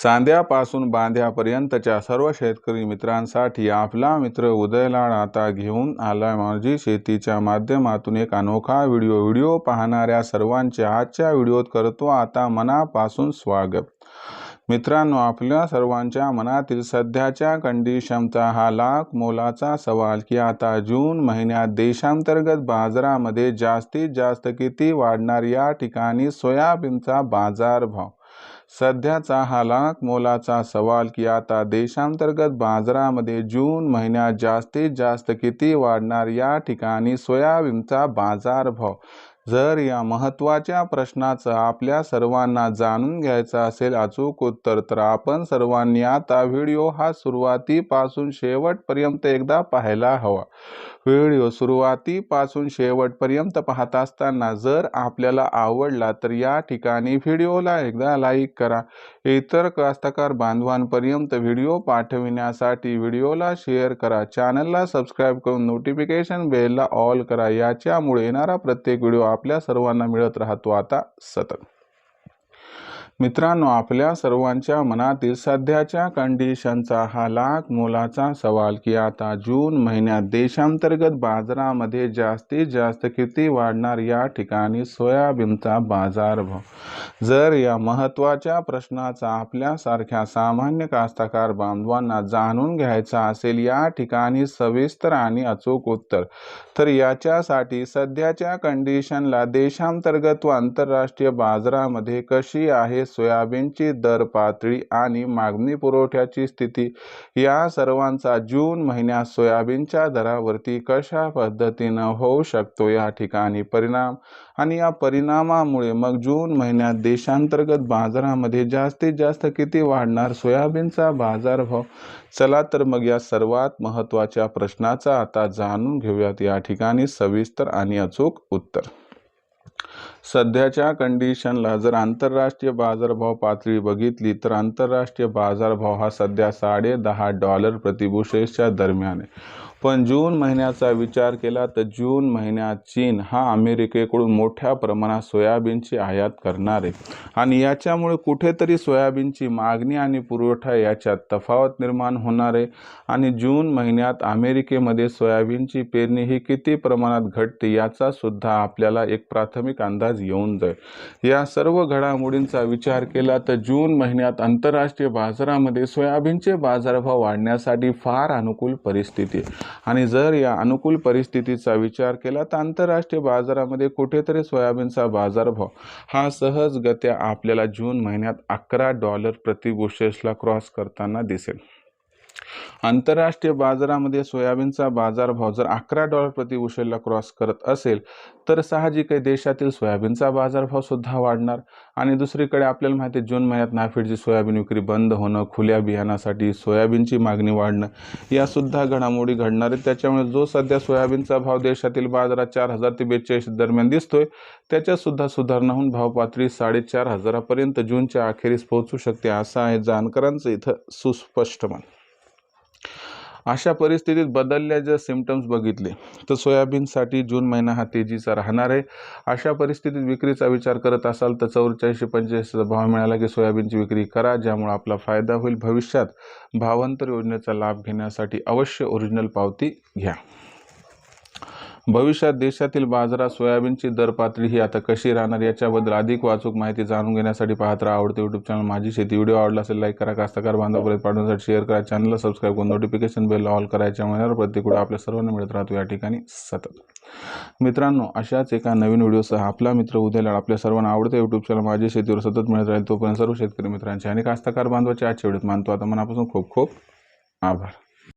सांध्यापासून बांध्यापर्यंतच्या सर्व शेतकरी मित्रांसाठी आपला मित्र उदयलाड आता घेऊन आला माझी शेतीच्या माध्यमातून एक अनोखा व्हिडिओ व्हिडिओ पाहणाऱ्या सर्वांचे आजच्या व्हिडिओत करतो आता मनापासून स्वागत. मित्रांनो आपल्या सर्वांच्या मनातील सध्याच्या कंडिशनचा हा लाख मोलाचा सवाल की आता जून महिन्यात देशांतर्गत बाजारामध्ये जास्तीत जास्त किती वाढणार या ठिकाणी सोयाबीनचा बाजारभाव? सध्याचा हा लाख मोलाचा सवाल की आता देशांतर्गत बाजारामध्ये जून महिन्यात जास्तीत जास्त किती वाढणार या ठिकाणी सोयाबीनचा बाजारभाव? जर या महत्त्वाच्या प्रश्नाचं आपल्या सर्वांना जाणून घ्यायचं असेल अचूक उत्तर तर आपण सर्वांनी आता व्हिडिओ हा सुरुवातीपासून शेवटपर्यंत एकदा पाहायला हवा. व्हिडिओ सुरुवातीपासून शेवटपर्यंत पाहत असताना जर आपल्याला आवडला तर या ठिकाणी व्हिडिओला एकदा लाईक करा. इतर कास्तकार बांधवांपर्यंत व्हिडिओ पाठविण्यासाठी व्हिडिओला शेअर करा. चॅनलला सबस्क्राईब करून नोटिफिकेशन बेलला ऑल करा. याच्यामुळे येणारा प्रत्येक व्हिडिओ आपल्या सर्वांना मिळत राहतो आता सतत. मित्रांनो आपल्या सर्वांच्या मनातील सध्याच्या कंडिशनचा हा लाख मोलाचा सवाल की आता जून महिन्यात देशांतर्गत बाजारामध्ये जास्तीत जास्त किती वाढणार या ठिकाणी सोयाबीनचा बाजारभाव जर या महत्त्वाच्या प्रश्नाचा आपल्यासारख्या सामान्य कास्तकार बांधवांना जाणून घ्यायचा असेल या ठिकाणी सविस्तर आणि अचूक उत्तर तर याच्यासाठी सध्याच्या कंडिशनला देशांतर्गत व आंतरराष्ट्रीय बाजारामध्ये कशी आहे सोयाबीनची दर पातळी आणि मागणी पुरवठ्याची स्थिती या सर्वांचा जून महिन्यात सोयाबीनच्या दरावरती कशा पद्धतीनं होऊ शकतो या ठिकाणी परिणाम? आणि या परिणामामुळे मग जून महिन्यात देशांतर्गत बाजारामध्ये जास्तीत जास्त किती वाढणार सोयाबीनचा बाजारभाव? चला तर मग या सर्वात महत्त्वाच्या प्रश्नाचा आता जाणून घेऊयात. या ठिकाणी सविस्तर आणि अचूक उत्तर. सध्याच्या कंडिशनला जर आंतरराष्ट्रीय बाजारभाव पातळी बघितली तर आंतरराष्ट्रीय बाजारभाव हा सध्या साडे दहा डॉलर प्रतिबुशेसच्या दरम्यान आहे. पण जून महिन्याचा विचार केला तर जून महिन्यात चीन हा अमेरिकेकडून मोठ्या प्रमाणात सोयाबीनची आयात करणार आहे. आणि याच्यामुळे कुठेतरी सोयाबीनची मागणी आणि पुरवठा याच्यात तफावत निर्माण होणार आहे. आणि जून महिन्यात अमेरिकेमध्ये सोयाबीनची पेरणी ही किती प्रमाणात घटते याचा सुद्धा आपल्याला एक प्राथमिक अंदाज येऊन जाईल. या सर्व घडामोडींचा विचार केला तर जून महिन्यात आंतरराष्ट्रीय बाजारामध्ये सोयाबीनचे बाजारभाव वाढण्यासाठी फार अनुकूल परिस्थिती आहे. आणि जर या अनुकूल परिस्थितीचा विचार केला तर आंतरराष्ट्रीय बाजारामध्ये कुठेतरी सोयाबीनचा बाजारभाव हा सहजगत्या आपल्याला जून महिन्यात अकरा डॉलर प्रति बुशेसला क्रॉस करताना दिसेल. आंतरराष्ट्रीय बाजारामध्ये सोयाबीनचा बाजारभाव जर अकरा डॉलर प्रति उशेलला क्रॉस करत असेल तर साहजिक आहे देशातील सोयाबीनचा बाजारभाव सुद्धा वाढणार. आणि दुसरीकडे आपल्याला माहिती आहे जून महिन्यात नाफेडची सोयाबीन विक्री बंद होणं खुल्या बियाणासाठी सोयाबीनची मागणी वाढणं यासुद्धा घडामोडी घडणार आहेत. त्याच्यामुळे जो सध्या सोयाबीनचा भाव देशातील बाजारात चार हजार ते बेचाळीस दरम्यान दिसतोय त्याच्यातसुद्धा सुधारणा होऊन भावपातळी साडेचार हजारापर्यंत जूनच्या अखेरीस पोहोचू शकते असं आहे जानकरांचं इथं सुस्पष्ट मन अशा परिस्थितीत बदलल्या जर सिमटम्स बघितले तर सोयाबीनसाठी जून महिना हा तेजीचा राहणार आहे. अशा परिस्थितीत विक्रीचा विचार करत असाल तर चौवेचाळीसशे पंचेचाळीसचा भाव मिळाला की सोयाबीनची विक्री करा ज्यामुळे आपला फायदा होईल. भविष्यात भावांतर योजनेचा लाभ घेण्यासाठी अवश्य ओरिजिनल पावती घ्या. भविष्यात देशातील बाजारात सोयाबीनची दर पातळी ही आता कशी राहणार याच्याबद्दल अधिक वाचूक माहिती जाणून घेण्यासाठी पाहत राहा आवडते यूट्यूब चॅनल माझी शेती व्हिडिओ आवडला असेल लाईक करा. कास्तकार बांधवापर्यंत पाठवण्यासाठी शेअर करा. चॅनलला सबस्क्राईब करून नोटिफिकेशन बेल ऑल करायच्या मनावर प्रत्येक व्हिडिओ आपल्या सर्वांना मिळत राहतो. या ठिकाणी सतत. मित्रांनो अशाच एका नवीन व्हिडिओसह आपला मित्र उद्याला आपल्या सर्वांना आवडते. यूट्यूब चॅनल माझी शेतीवर सतत मिळत राहील. तोपर्यंत सर्व शेतकरी मित्रांचे आणि कास्तकार बांधवाचे आजच्या व्हिडिओत मानतो. आता मनापासून खूप खूप आभार.